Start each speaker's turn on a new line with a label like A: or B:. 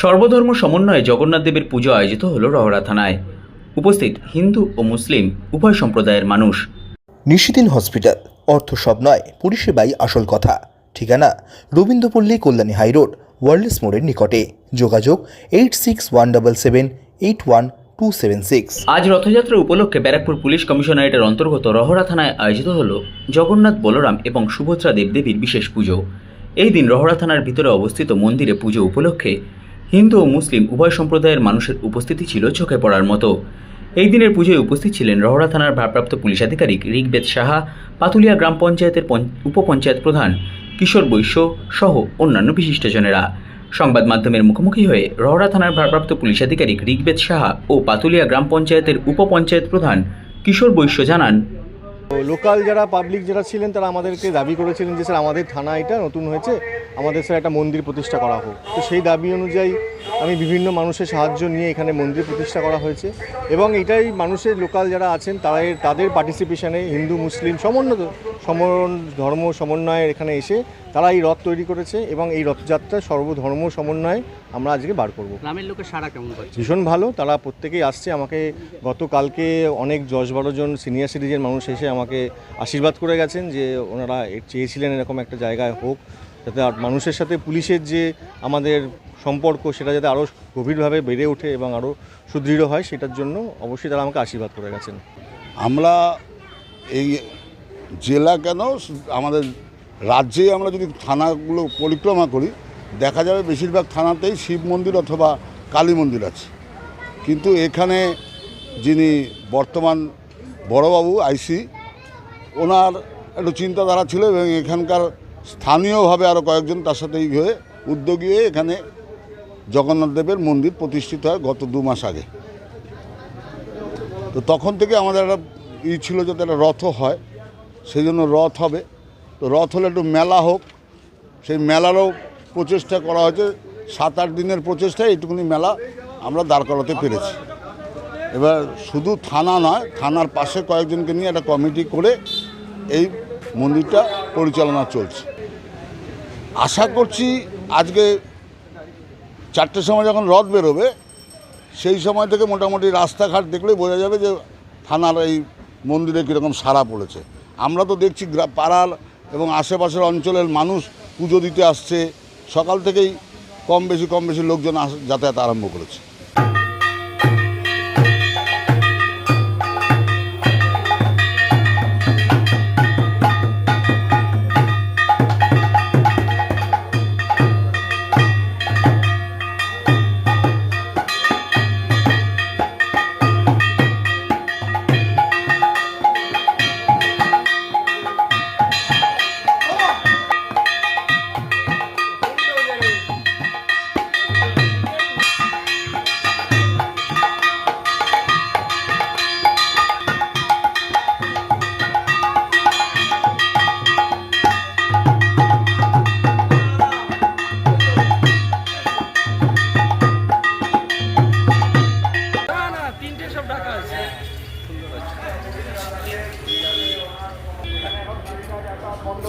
A: সর্বধর্ম সমন্বয়ে জগন্নাথ দেবের পুজো আয়োজিত হল রহরা থানায়। উপস্থিত হিন্দু ও মুসলিম উভয় সম্প্রদায়ের মানুষ।
B: নিশিদিন হসপিটাল অর্থ সব নয় পরিষেবাই আসল কথা। ঠিকানা রবীন্দ্রপল্লী কল্যাণী হাইরোড ওয়ার্ল্ডস মোড়ের নিকটে। যোগাযোগ eight six one double seven eight one two seven six.
A: আজ রথযাত্রা উপলক্ষে ব্যারাকপুর পুলিশ কমিশনারেটের অন্তর্গত রহরা থানায় আয়োজিত হল জগন্নাথ বলরাম এবং সুভদ্রা দেবদেবীর বিশেষ পুজো। এই দিন রহরা থানার ভিতরে অবস্থিত মন্দিরে পুজো উপলক্ষে হিন্দু ও মুসলিম উভয় সম্প্রদায়ের মানুষের উপস্থিতি ছিল চোখে পড়ার মতো। এই দিনের পুজোয় উপস্থিত ছিলেন রহরা থানার ভারপ্রাপ্ত পুলিশ আধিকারিক ঋগ্বেদ সাহা, পাতুলিয়া গ্রাম পঞ্চায়েতের উপপঞ্চায়েত প্রধান কিশোর বৈশ্য সহ অন্যান্য বিশিষ্টজনেরা। সংবাদ মাধ্যমের মুখোমুখি হয়ে রহরা থানার ভারপ্রাপ্ত পুলিশ আধিকারিক ঋগ্বেদ সাহা ও পাতুলিয়া গ্রাম পঞ্চায়েতের উপপঞ্চায়েত প্রধান কিশোর বৈশ্য জানান
C: লোকাল যারা পাবলিক যারা ছিলেন, তারা আমাদেরকে দাবি করেছিলেন যে, স্যার, আমাদের থানা এটা নতুন হয়েছে। আমাদের স্যার একটা মন্দির প্রতিষ্ঠা করা হোক। তো সেই দাবি অনুযায়ী আমি বিভিন্ন মানুষের সাহায্য নিয়ে এখানে মন্দির প্রতিষ্ঠা করা হয়েছে এবং এটাই মানুষের লোকাল যারা আছেন তারা তাদের পার্টিসিপেশনে হিন্দু মুসলিম সমন্বয় সমন ধর্ম সমন্বয়ে এখানে এসে তারা এই রথ তৈরি করেছে এবং এই রথযাত্রা সর্বধর্ম সমন্বয়ে আমরা আজকে বার করব।
D: গ্রামের লোকের সারা কেমন
C: ভীষণ ভালো তারা প্রত্যেকেই আসছে আমাকে গতকালকে অনেক দশ বারো জন সিনিয়র সিটিজেন মানুষ এসে আমাকে আশীর্বাদ করে গেছেন যে ওনারা চেয়েছিলেন এরকম একটা জায়গায় হোক। যাতে মানুষের সাথে পুলিশের যে আমাদের সম্পর্ক, সেটা যাতে আরও গভীরভাবে বেড়ে ওঠে এবং আরও সুদৃঢ় হয়, সেটার জন্য অবশ্যই তারা আমাকে আশীর্বাদ করে গেছেন।
E: আমরা এই জেলা কেন, আমাদের রাজ্যে আমরা যদি থানাগুলো পরিক্রমা করি, দেখা যাবে বেশিরভাগ থানাতেই শিব মন্দির অথবা কালী মন্দির আছে। কিন্তু এখানে যিনি বর্তমান বড়বাবু, আইসি, ওনার একটু চিন্তাধারা ছিল এবং এখানকার স্থানীয়ভাবে আরও কয়েকজন তার সাথে এই হয়ে উদ্যোগী হয়ে এখানে জগন্নাথ দেবের মন্দির প্রতিষ্ঠিত হয় গত দু মাস আগে। তো তখন থেকে আমাদের একটা ই ছিল যাতে একটা রথ হয় সেই জন্য রথ হবে। তো রথ হলে একটু মেলা হোক, সেই মেলারও প্রচেষ্টা করা হয়েছে সাত আট দিনের প্রচেষ্টায় এইটুকুনি মেলা আমরা দাঁড় করাতে পেরেছি। এবার শুধু থানা নয়, থানার পাশে কয়েকজনকে নিয়ে একটা কমিটি করে এই মন্দিরটা পরিচালনা চলছে। আশা করছি আজকে চারটের সময় যখন রথ বেরোবে, সেই সময় থেকে মোটামুটি রাস্তাঘাট দেখলেই বোঝা যাবে যে থানার এই মন্দিরে কীরকম সারা পড়েছে। আমরা তো দেখছি পাড়ার এবং আশেপাশের অঞ্চলের মানুষ পুজো দিতে আসছে। সকাল থেকেই কম বেশি কম বেশি লোকজন যাতায়াত আরম্ভ করেছে।